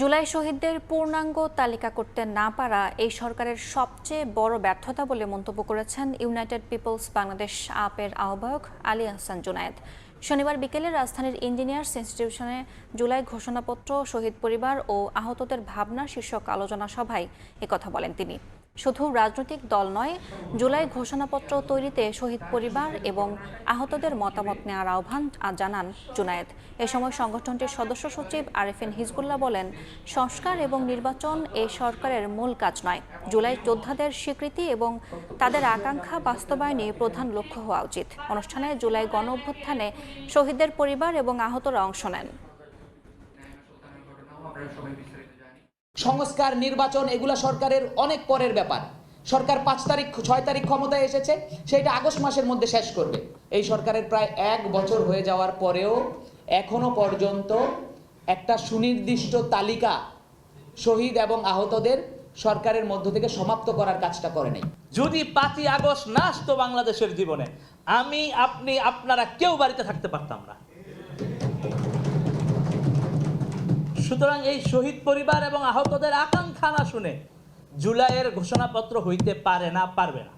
জুলাই শহীদদের পূর্ণাঙ্গ তালিকা করতে না পারা এই সরকারের সবচেয়ে বড় ব্যর্থতা বলে মন্তব্য করেছেন ইউনাইটেড পিপলস বাংলাদেশ আপের আহ্বায়ক আলী আহসান জুনায়েদ। শনিবার বিকেলে রাজধানীর ইঞ্জিনিয়ার্স ইনস্টিটিউশনে জুলাই ঘোষণাপত্র, শহীদ পরিবার ও আহতদের ভাবনা শীর্ষক আলোচনা সভায় একথা বলেন তিনি। শুধু রাজনৈতিক দল নয়, জুলাই ঘোষণাপত্র তৈরিতে শহীদ পরিবার এবং আহতদের মতামত নেওয়ার আহ্বান জানান জুনায়েদ। এ সময় সংগঠনটির সদস্য সচিব আরেফিন হিজবুল্লাহ বলেন, সংস্কার এবং নির্বাচন এই সরকারের মূল কাজ নয়। জুলাই যোদ্ধাদের স্বীকৃতি এবং তাদের আকাঙ্ক্ষা বাস্তবায়নে প্রধান লক্ষ্য হওয়া উচিত। অনুষ্ঠানে জুলাই গণ অভ্যুত্থানে শহীদদের পরিবার এবং আহতরা অংশ নেন। সংস্কার, নির্বাচন, এগুলা সরকারের অনেক পরের ব্যাপার। সরকার পাঁচ তারিখ, ছয় তারিখ ক্ষমতায় এসেছে সেটা আগস্ট মাসের মধ্যে শেষ করবে। এই সরকারের প্রায় এক বছর হয়ে যাওয়ার পরেও এখনও পর্যন্ত একটা সুনির্দিষ্ট তালিকা শহীদ এবং আহতদের সরকারের মধ্য থেকে সমাপ্ত করার কাজটা করে নাই। যদি পাঁচই আগস্ট না আসতো বাংলাদেশের জীবনে, আমি, আপনি, আপনারা কেউ বাড়িতে থাকতে পারতাম না। সুতরাং এই শহীদ পরিবার এবং আহতদের আকাঙ্ক্ষা না শুনে জুলাইয়ের ঘোষণাপত্র হইতে পারে না, পারবে না।